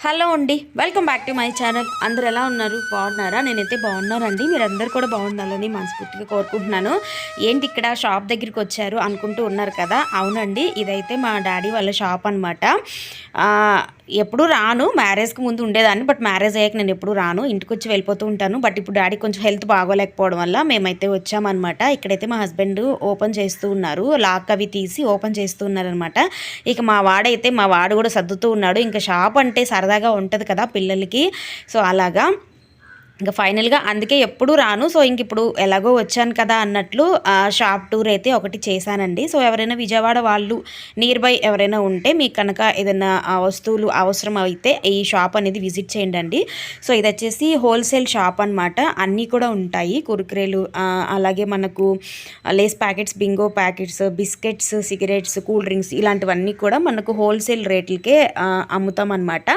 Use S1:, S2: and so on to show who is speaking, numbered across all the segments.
S1: Hello అండి welcome back to my channel. అందరు ఎలా ఉన్నారు? బాగున్నారా? నేనైతే బాగున్నానండి. మీరందరూ కూడా బాగుండాలని మనస్ఫూర్తిగా కోరుకుంటున్నాను. ఏంటి ఇక్కడ షాప్ దగ్గరికి వచ్చారు అనుకుంటూ ఉన్నారు కదా? అవునండి ఇదైతే మా డాడీ వాళ్ళ షాప్ అనమాట ఎప్పుడు రాను మ్యారేజ్కి ముందు ఉండేదాన్ని బట్ మ్యారేజ్ అయ్యాక నేను ఎప్పుడు రాను. ఇంటికి వచ్చి వెళ్ళిపోతూ ఉంటాను. బట్ ఇప్పుడు డాడీ కొంచెం హెల్త్ బాగోలేకపోవడం వల్ల మేమైతే వచ్చామన్నమాట. ఇక్కడైతే మా హస్బెండ్ ఓపెన్ చేస్తూ ఉన్నారు. లాక్ అవి తీసి ఓపెన్ చేస్తూ ఉన్నారనమాట ఇక మా వాడైతే మా వాడు కూడా సర్దుతూ ఉన్నాడు. ఇంకా షాప్ అంటే సరదాగా ఉంటుంది కదా పిల్లలకి. సో అలాగా. ఇంకా ఫైనల్గా అందుకే ఎప్పుడు రాను. సో ఇంక ఇప్పుడు ఎలాగో వచ్చాను కదా అన్నట్లు షాప్ టూర్ అయితే ఒకటి చేశానండి. సో ఎవరైనా విజయవాడ వాళ్ళు నియర్ బై ఎవరైనా ఉంటే మీకు కనుక ఏదైనా వస్తువులు అవసరం అయితే ఈ షాప్ అనేది విజిట్ చేయండి అండి. సో ఇది వచ్చేసి హోల్సేల్ షాప్ అనమాట అన్నీ కూడా ఉంటాయి. కురుకురేలు అలాగే మనకు Lay's packets Bingo packets biscuits cigarettes cool drinks ఇలాంటివన్నీ కూడా మనకు హోల్సేల్ రేట్లకే అమ్ముతాం అనమాట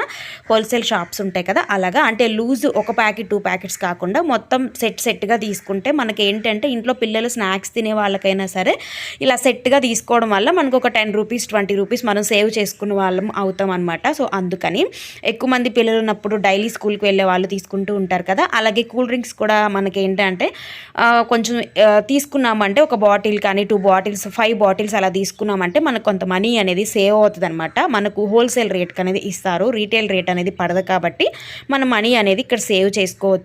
S1: హోల్సేల్ షాప్స్ ఉంటాయి కదా అలాగా. అంటే లూజ్ ఒక ప్యాకెట్ టూ ప్యాకెట్స్ కాకుండా మొత్తం సెట్ సెట్గా తీసుకుంటే మనకి ఏంటంటే ఇంట్లో పిల్లలు స్నాక్స్ తినే వాళ్ళకైనా సరే ఇలా సెట్గా తీసుకోవడం వల్ల మనకు ఒక టెన్ రూపీస్ ట్వంటీ రూపీస్ మనం సేవ్ చేసుకునే వాళ్ళం అవుతాం అనమాట సో అందుకని ఎక్కువ మంది పిల్లలు ఉన్నప్పుడు డైలీ స్కూల్కి వెళ్ళే వాళ్ళు తీసుకుంటూ ఉంటారు కదా. అలాగే కూల్ డ్రింక్స్ కూడా మనకి ఏంటంటే కొంచెం తీసుకున్నామంటే ఒక బాటిల్ కానీ టూ బాటిల్స్ ఫైవ్ బాటిల్స్ అలా తీసుకున్నామంటే మనకు కొంత మనీ అనేది సేవ్ అవుతుంది అనమాట మనకు హోల్సేల్ రేట్ అనేది ఇస్తారు. రీటైల్ రేట్ అనేది పడదు కాబట్టి మన మనీ అనేది ఇక్కడ సేవ్ చేసుకోవచ్చు.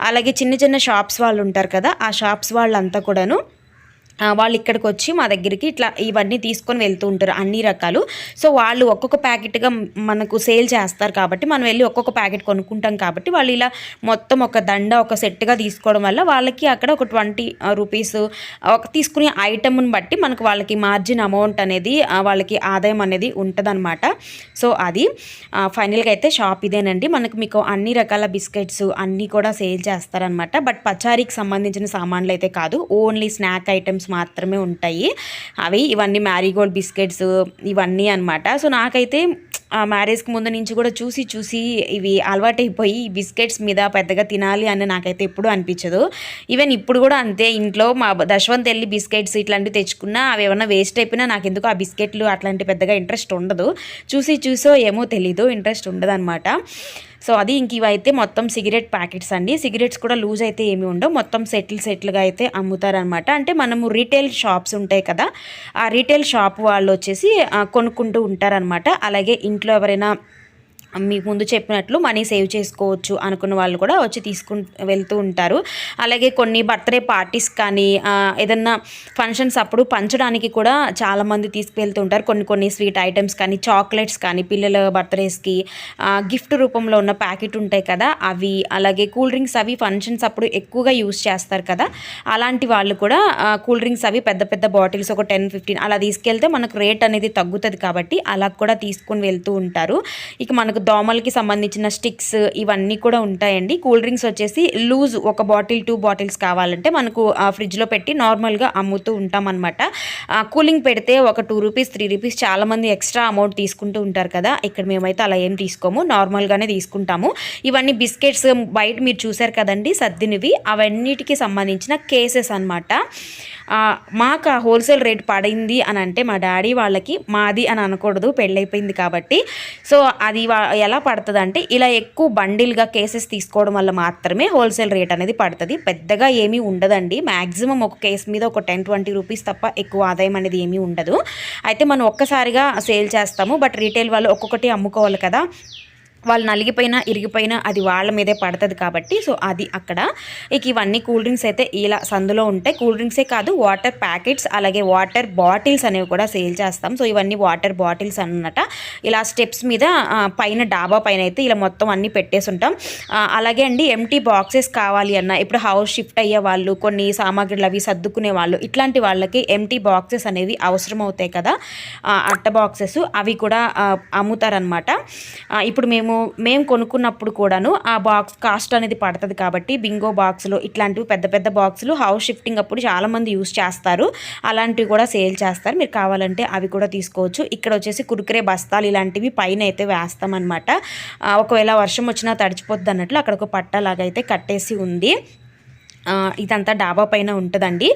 S1: అలాగే చిన్న చిన్న షాప్స్ వాళ్ళు ఉంటారు కదా ఆ షాప్స్ వాళ్ళంతా కూడాను వాళ్ళు ఇక్కడికి వచ్చి మా దగ్గరికి ఇట్లా ఇవన్నీ తీసుకొని వెళ్తూ ఉంటారు అన్ని రకాలు. సో వాళ్ళు ఒక్కొక్క ప్యాకెట్గా మనకు సేల్ చేస్తారు కాబట్టి మనం వెళ్ళి ఒక్కొక్క ప్యాకెట్ కొనుక్కుంటాం కాబట్టి వాళ్ళు ఇలా మొత్తం ఒక దండ ఒక సెట్గా తీసుకోవడం వల్ల వాళ్ళకి అక్కడ ఒక ట్వంటీ రూపీస్ ఒక తీసుకునే ఐటమ్ని బట్టి మనకు వాళ్ళకి మార్జిన్ అమౌంట్ అనేది వాళ్ళకి ఆదాయం అనేది ఉంటుందన్నమాట. సో అది ఫైనల్గా అయితే షాప్ ఇదేనండి. మనకు మీకు అన్ని రకాల బిస్కెట్స్ అన్నీ కూడా సేల్ చేస్తారనమాట బట్ పచారీకి సంబంధించిన సామాన్లు అయితే కాదు. ఓన్లీ స్నాక్ ఐటమ్స్ మాత్రమే ఉంటాయి. అవి ఇవన్నీ మ్యారీగోల్డ్ బిస్కెట్స్ ఇవన్నీ అనమాట సో నాకైతే మ్యారేజ్కి ముందు నుంచి కూడా చూసి చూసి ఇవి అలవాటైపోయి బిస్కెట్స్ మీద పెద్దగా తినాలి అని నాకైతే ఎప్పుడు అనిపించదు. ఈవెన్ ఇప్పుడు కూడా అంతే ఇంట్లో మా దశవంత్ వెళ్ళి బిస్కెట్స్ ఇట్లాంటివి తెచ్చుకున్నా అవి ఏమన్నా వేస్ట్ అయిపోయినా నాకు ఎందుకు ఆ బిస్కెట్లు అట్లాంటి పెద్దగా ఇంట్రెస్ట్ ఉండదు. చూసి చూసో ఏమో తెలీదు ఇంట్రెస్ట్ ఉండదు అనమాట సో అది ఇంక ఇవైతే మొత్తం సిగరెట్ ప్యాకెట్స్ అండి. సిగరెట్స్ కూడా లూజ్ అయితే ఏమి ఉండవు. మొత్తం సెటిల్ సెటిల్గా అయితే అమ్ముతారనమాట అంటే మనము రీటైల్ షాప్స్ ఉంటాయి కదా ఆ రీటైల్ షాప్ వాళ్ళు వచ్చేసి కొనుక్కుంటూ ఉంటారనమాట అలాగే ఇంట్లో ఎవరైనా మీకు ముందు చెప్పినట్లు మనీ సేవ్ చేసుకోవచ్చు అనుకున్న వాళ్ళు కూడా వచ్చి తీసుకు వెళ్తూ ఉంటారు. అలాగే కొన్ని బర్త్డే పార్టీస్ కానీ ఏదన్నా ఫంక్షన్స్ అప్పుడు పంచడానికి కూడా చాలామంది తీసుకువెళ్తూ ఉంటారు. కొన్ని కొన్ని స్వీట్ ఐటమ్స్ కానీ చాక్లెట్స్ కానీ పిల్లల బర్త్డేస్కి గిఫ్ట్ రూపంలో ఉన్న ప్యాకెట్ ఉంటాయి కదా అవి అలాగే కూల్ డ్రింక్స్ అవి ఫంక్షన్స్ అప్పుడు ఎక్కువగా యూస్ చేస్తారు కదా. అలాంటి వాళ్ళు కూడా కూల్ డ్రింక్స్ అవి పెద్ద పెద్ద బాటిల్స్ ఒక టెన్ ఫిఫ్టీన్ అలా తీసుకెళ్తే మనకు రేట్ అనేది తగ్గుతుంది కాబట్టి అలా కూడా తీసుకొని వెళ్తూ ఉంటారు. ఇక మనకు దోమలకి సంబంధించిన స్టిక్స్ ఇవన్నీ కూడా ఉంటాయండి. కూల్ డ్రింక్స్ వచ్చేసి లూజ్ ఒక బాటిల్ టూ బాటిల్స్ కావాలంటే మనకు ఆ, ఫ్రిడ్జ్లో పెట్టి నార్మల్గా అమ్ముతూ ఉంటాం అనమాట కూలింగ్ పెడితే ఒక టూ రూపీస్ త్రీ రూపీస్ చాలామంది ఎక్స్ట్రా అమౌంట్ తీసుకుంటూ ఉంటారు కదా. ఇక్కడ మేమైతే అలా ఏం తీసుకోము. నార్మల్గానే తీసుకుంటాము. ఇవన్నీ బిస్కెట్స్ బయట మీరు చూసారు కదండి సర్దినవి అవన్నిటికి సంబంధించిన కేసెస్ అనమాట మాకు ఆ హోల్సేల్ రేట్ పడింది అని అంటే మా డాడీ వాళ్ళకి మాది అని అనకూడదు పెళ్ళైపోయింది కాబట్టి. సో అది వా- ఎలా పడుతుంది అంటే ఇలా ఎక్కువ బండిల్గా కేసెస్ తీసుకోవడం వల్ల మాత్రమే హోల్సేల్ రేట్ అనేది పడుతుంది. పెద్దగా ఏమీ ఉండదండి. మ్యాక్సిమం ఒక కేసు మీద ఒక టెన్ ట్వంటీ రూపీస్ తప్ప ఎక్కువ ఆదాయం అనేది ఏమీ ఉండదు. అయితే మనం ఒక్కసారిగా సేల్ చేస్తాము బట్ రీటైల్ వాళ్ళు ఒక్కొక్కటి అమ్ముకోవాలి కదా. వాళ్ళు నలిగిపోయినా ఇరిగిపోయినా అది వాళ్ళ మీదే పడుతుంది కాబట్టి సో అది అక్కడ. ఇక ఇవన్నీ కూల్ డ్రింక్స్ అయితే ఇలా సందులో ఉంటాయి. కూల్ డ్రింక్సే కాదు వాటర్ ప్యాకెట్స్ అలాగే వాటర్ బాటిల్స్ అనేవి కూడా సేల్ చేస్తాం. సో ఇవన్నీ వాటర్ బాటిల్స్ అన్నమాట. ఇలా స్టెప్స్ మీద పైన డాబా పైన అయితే ఇలా మొత్తం అన్నీ పెట్టేసి ఉంటాం. అలాగే అండి ఎంటీ బాక్సెస్ కావాలి అన్న ఇప్పుడు హౌస్ షిఫ్ట్ అయ్యే వాళ్ళు కొన్ని సామాగ్రిలు అవి సర్దుకునే వాళ్ళు ఇట్లాంటి వాళ్ళకి ఎంటీ బాక్సెస్ అనేవి అవసరం అవుతాయి కదా. అట్ట బాక్సెస్ అవి కూడా అమ్ముతారనమాట ఇప్పుడు మేము మేము కొనుక్కున్నప్పుడు కూడాను ఆ బాక్స్ కాస్ట్ అనేది పడుతుంది కాబట్టి బింగో బాక్సులు ఇట్లాంటివి పెద్ద పెద్ద బాక్సులు హౌస్ షిఫ్టింగ్ అప్పుడు చాలామంది యూస్ చేస్తారు. అలాంటివి కూడా సేల్ చేస్తారు. మీరు కావాలంటే అవి కూడా తీసుకోవచ్చు. ఇక్కడ వచ్చేసి కురుకురే బస్తాలు ఇలాంటివి పైన అయితే వేస్తామన్నమాట. ఒకవేళ వర్షం వచ్చినా తడిచిపోద్ది అన్నట్లు అక్కడ ఒక పట్టలాగైతే అయితే కట్టేసి ఉంది. ఇదంతా డాబా పైన ఉంటుందండి.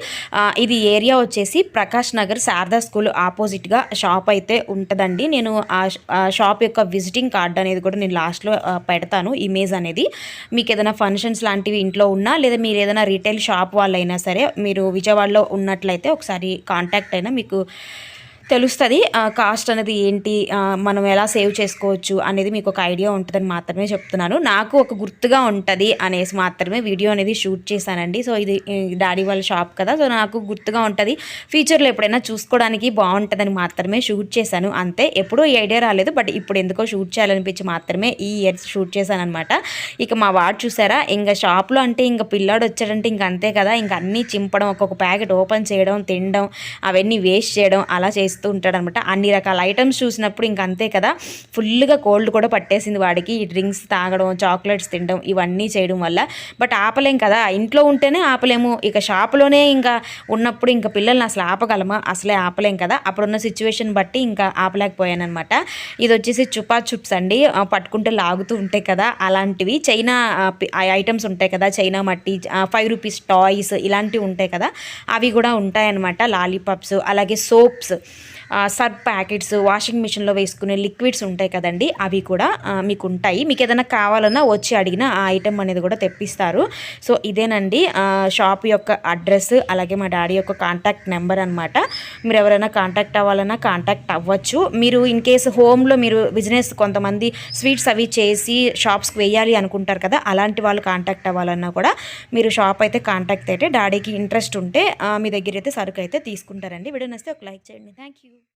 S1: ఇది ఏరియా వచ్చేసి ప్రకాష్ నగర్ శారదా స్కూల్ ఆపోజిట్గా షాప్ అయితే ఉంటుందండి. నేను ఆ షాప్ యొక్క విజిటింగ్ కార్డ్ అనేది కూడా నేను లాస్ట్లో పెడతాను ఇమేజ్ అనేది. మీకు ఏదైనా ఫంక్షన్స్ లాంటివి ఇంట్లో ఉన్నా లేదా మీరు ఏదైనా రీటైల్ షాప్ వాళ్ళైనా సరే మీరు విజయవాడలో ఉన్నట్లయితే ఒకసారి కాంటాక్ట్ అయినా మీకు తెలుస్తుంది కాస్ట్ అనేది ఏంటి మనం ఎలా సేవ్ చేసుకోవచ్చు అనేది మీకు ఒక ఐడియా ఉంటుందని మాత్రమే చెప్తున్నాను. నాకు ఒక గుర్తుగా ఉంటుంది అనేసి మాత్రమే వీడియో అనేది షూట్ చేశానండి. సో ఇది డాడీ వాళ్ళ షాప్ కదా సో నాకు గుర్తుగా ఉంటుంది. ఫ్యూచర్లో ఎప్పుడైనా చూసుకోవడానికి బాగుంటుందని మాత్రమే షూట్ చేశాను. అంతే ఎప్పుడూ ఈ ఐడియా రాలేదు బట్ ఇప్పుడు ఎందుకో షూట్ చేయాలనిపించి మాత్రమే ఈ ఇయర్స్ షూట్ చేశాను అనమాట ఇక మా వాడు చూసారా ఇంకా షాప్లో అంటే ఇంకా పిల్లాడు వచ్చాడంటే ఇంక అంతే కదా ఇంక అన్నీ చింపడం ఒక్కొక్క ప్యాకెట్ ఓపెన్ చేయడం తినడం అవన్నీ వేస్ట్ చేయడం అలా చేస్తూ ఉంటాడు అనమాట అన్ని రకాల ఐటమ్స్ చూసినప్పుడు ఇంక అంతే కదా. ఫుల్గా కోల్డ్ కూడా పట్టేసింది వాడికి. ఈ డ్రింక్స్ తాగడం చాక్లెట్స్ తినడం ఇవన్నీ చేయడం వల్ల. బట్ ఆపలేం కదా. ఇంట్లో ఉంటేనే ఆపలేము. ఇక షాప్లోనే ఇంకా ఉన్నప్పుడు ఇంకా పిల్లల్ని అసలు ఆపగలమా? అసలే ఆపలేం కదా. అప్పుడున్న సిచ్యువేషన్ బట్టి ఇంకా ఆపలేకపోయాను అనమాట ఇది వచ్చేసి చుపా చుప్స్ అండి. పట్టుకుంటే లాగుతూ ఉంటాయి కదా అలాంటివి. చైనా ఐటమ్స్ ఉంటాయి కదా. చైనా మట్టి ఫైవ్ రూపీస్ టాయ్స్ ఇలాంటివి ఉంటాయి కదా. అవి కూడా ఉంటాయన్నమాట లాలీపాప్స్ అలాగే సోప్స్ సర్ఫ్ ప్యాకెట్స్ వాషింగ్ మిషన్లో వేసుకునే లిక్విడ్స్ ఉంటాయి కదండి అవి కూడా మీకు ఉంటాయి మీకు ఏదైనా కావాలన్నా వచ్చి అడిగిన ఆ ఐటెం అనేది కూడా తెప్పిస్తారు. సో ఇదేనండి షాప్ యొక్క అడ్రస్ అలాగే మా డాడీ యొక్క కాంటాక్ట్ నెంబర్ అనమాట మీరు ఎవరైనా కాంటాక్ట్ అవ్వాలన్నా కాంటాక్ట్ అవ్వచ్చు. మీరు ఇన్ కేసు హోమ్లో మీరు బిజినెస్ కొంతమంది స్వీట్స్ అవి చేసి షాప్స్కి వేయాలి అనుకుంటారు కదా అలాంటి వాళ్ళు కాంటాక్ట్ అవ్వాలన్నా కూడా మీరు షాప్ అయితే కాంటాక్ట్ అయితే డాడీకి ఇంట్రెస్ట్ ఉంటే మీ దగ్గర అయితే సరుకు అయితే తీసుకుంటారండి. వీడియో నస్తే ఒక లైక్ చేయండి. Thank you